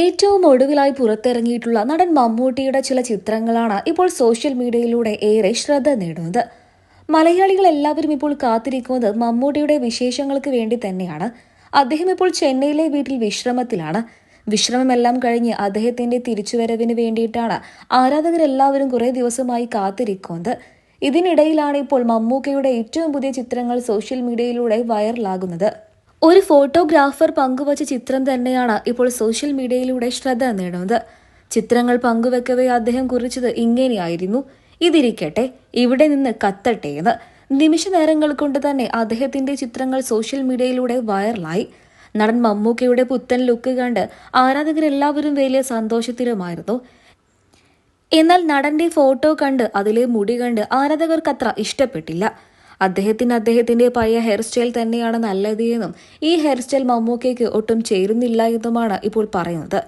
ഏറ്റവും ഒടുവിലായി പുറത്തിറങ്ങിയിട്ടുള്ള നടൻ മമ്മൂട്ടിയുടെ ചില ചിത്രങ്ങളാണ് ഇപ്പോൾ സോഷ്യൽ മീഡിയയിലൂടെ ഏറെ ശ്രദ്ധ നേടുന്നത്. മലയാളികൾ എല്ലാവരും ഇപ്പോൾ കാത്തിരിക്കുന്നത് മമ്മൂട്ടിയുടെ വിശേഷങ്ങൾക്ക് വേണ്ടി തന്നെയാണ്. അദ്ദേഹം ഇപ്പോൾ ചെന്നൈയിലെ വീട്ടിൽ വിശ്രമത്തിലാണ്. വിശ്രമമെല്ലാം കഴിഞ്ഞ് അദ്ദേഹത്തിന്റെ തിരിച്ചുവരവിന് വേണ്ടിയിട്ടാണ് ആരാധകരെല്ലാവരും കുറേ ദിവസമായി കാത്തിരിക്കുന്നത്. ഇതിനിടയിലാണ് ഇപ്പോൾ മമ്മൂക്കയുടെ ഏറ്റവും പുതിയ ചിത്രങ്ങൾ സോഷ്യൽ മീഡിയയിലൂടെ വൈറലാകുന്നത്. ഒരു ഫോട്ടോഗ്രാഫർ പങ്കുവച്ച ചിത്രം തന്നെയാണ് ഇപ്പോൾ സോഷ്യൽ മീഡിയയിലൂടെ ശ്രദ്ധ നേടുന്നത്. ചിത്രങ്ങൾ പങ്കുവെക്കവേ അദ്ദേഹം കുറിച്ചത് ഇങ്ങനെയായിരുന്നു. ഇതിരിക്കട്ടെ ഇവിടെ നിന്ന് കത്തട്ടെ എന്ന്. നിമിഷ നേരങ്ങൾ കൊണ്ട് തന്നെ അദ്ദേഹത്തിന്റെ ചിത്രങ്ങൾ സോഷ്യൽ മീഡിയയിലൂടെ വൈറലായി. നടൻ മമ്മൂക്കയുടെ പുത്തൻ ലുക്ക് കണ്ട് ആരാധകരെല്ലാവരും വലിയ സന്തോഷത്തിലുമായിരുന്നു. എന്നാൽ നടന്റെ ഫോട്ടോ കണ്ട് അതിലെ മുടി കണ്ട് ആരാധകർക്കത്ര ഇഷ്ടപ്പെട്ടില്ല. അദ്ദേഹത്തിന് അദ്ദേഹത്തിന്റെ പഴയ ഹെയർ സ്റ്റൈൽ തന്നെയാണ് നല്ലത് എന്നും ഈ ഹെയർ സ്റ്റൈൽ മമ്മൂക്കയ്ക്ക് ഒട്ടും ചേരുന്നില്ല എന്നുമാണ് ഇപ്പോൾ പറയുന്നത്.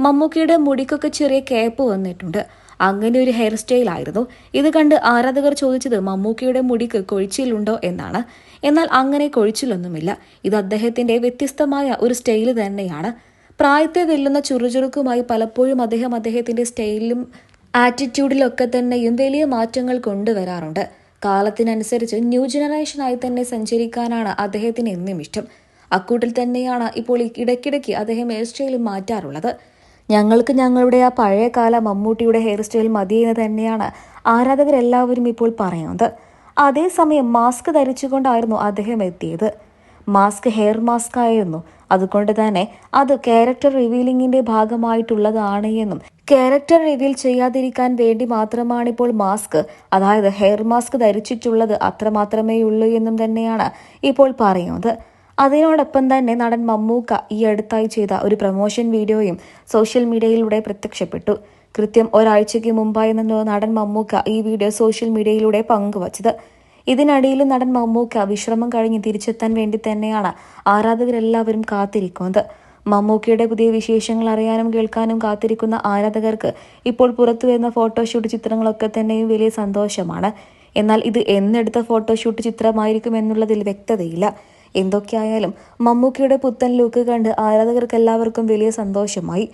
മമ്മൂക്കയുടെ മുടിക്കൊക്കെ ചെറിയ കേപ്പ് വന്നിട്ടുണ്ട്. അങ്ങനെ ഒരു ഹെയർ സ്റ്റൈൽ ആയിരുന്നു. ഇത് കണ്ട് ആരാധകർ ചോദിച്ചത് മമ്മൂക്കയുടെ മുടിക്ക് കൊഴിച്ചിലുണ്ടോ എന്നാണ്. എന്നാൽ അങ്ങനെ കൊഴിച്ചിലൊന്നുമില്ല. ഇത് അദ്ദേഹത്തിന്റെ വ്യത്യസ്തമായ ഒരു സ്റ്റൈൽ തന്നെയാണ്. പ്രായത്തെ വെല്ലുന്ന ചുറുചുറുക്കുമായി പലപ്പോഴും അദ്ദേഹം അദ്ദേഹത്തിന്റെ സ്റ്റൈലിലും ആറ്റിറ്റ്യൂഡിലൊക്കെ തന്നെയും വലിയ മാറ്റങ്ങൾ കൊണ്ടുവരാറുണ്ട്. കാലത്തിനനുസരിച്ച് ന്യൂ ജനറേഷനായി തന്നെ സഞ്ചരിക്കാനാണ് അദ്ദേഹത്തിന് എന്നും ഇഷ്ടം. അക്കൂട്ടിൽ തന്നെയാണ് ഇപ്പോൾ ഇടയ്ക്കിടയ്ക്ക് അദ്ദേഹം ഹെയർ സ്റ്റൈൽ മാറ്റാറുള്ളത്. ഞങ്ങൾക്ക് ഞങ്ങളുടെ ആ പഴയകാല മമ്മൂട്ടിയുടെ ഹെയർ സ്റ്റൈൽ മതിയെന്ന് തന്നെയാണ് ആരാധകരെല്ലാവരും ഇപ്പോൾ പറയുന്നത്. അതേസമയം മാസ്ക് ധരിച്ചുകൊണ്ടായിരുന്നു അദ്ദേഹം എത്തിയത്. മാസ്ക് ഹെയർ മാസ്ക് ആയിരുന്നു. അതുകൊണ്ട് തന്നെ അത് ക്യാരക്ടർ റിവീലിംഗിന്റെ ഭാഗമായിട്ടുള്ളതാണ് എന്നും. ക്യാരക്ടർ റിവീൽ ചെയ്യാതിരിക്കാൻ വേണ്ടി മാത്രമാണ് ഇപ്പോൾ മാസ്ക്. അതായത് ഹെയർ മാസ്ക് ധരിച്ചിട്ടുള്ളത് അത്രമാത്രമേ ഉള്ളൂ എന്നും തന്നെയാണ് ഇപ്പോൾ പറയുന്നത്. അതിനോടൊപ്പം തന്നെ നടൻ മമ്മൂക്ക ഈ അടുത്തായി ചെയ്ത ഒരു പ്രൊമോഷൻ വീഡിയോയും സോഷ്യൽ മീഡിയയിലൂടെ പ്രത്യക്ഷപ്പെട്ടു. കൃത്യം ഒരാഴ്ചയ്ക്ക് മുമ്പായി നിന്ന് നടൻ മമ്മൂക്ക ഈ വീഡിയോ സോഷ്യൽ മീഡിയയിലൂടെ പങ്കുവച്ചത്. ഇതിനിടയിലും നടൻ മമ്മൂക്ക വിശ്രമം കഴിഞ്ഞ് തിരിച്ചെത്താൻ വേണ്ടി തന്നെയാണ് ആരാധകരെല്ലാവരും കാത്തിരിക്കുന്നത്. മമ്മൂക്കയുടെ പുതിയ വിശേഷങ്ങൾ അറിയാനും കേൾക്കാനും കാത്തിരിക്കുന്ന ആരാധകർക്ക് ഇപ്പോൾ പുറത്തു വരുന്ന ഫോട്ടോഷൂട്ട് ചിത്രങ്ങളൊക്കെ തന്നെയും വലിയ സന്തോഷമാണ്. എന്നാൽ ഇത് എന്നെടുത്ത ഫോട്ടോഷൂട്ട് ചിത്രമായിരിക്കും എന്നുള്ളതിൽ വ്യക്തതയില്ല. എന്തൊക്കെയായാലും മമ്മൂക്കയുടെ പുത്തൻ ലുക്ക് കണ്ട് ആരാധകർക്ക് എല്ലാവർക്കും വലിയ സന്തോഷമായി.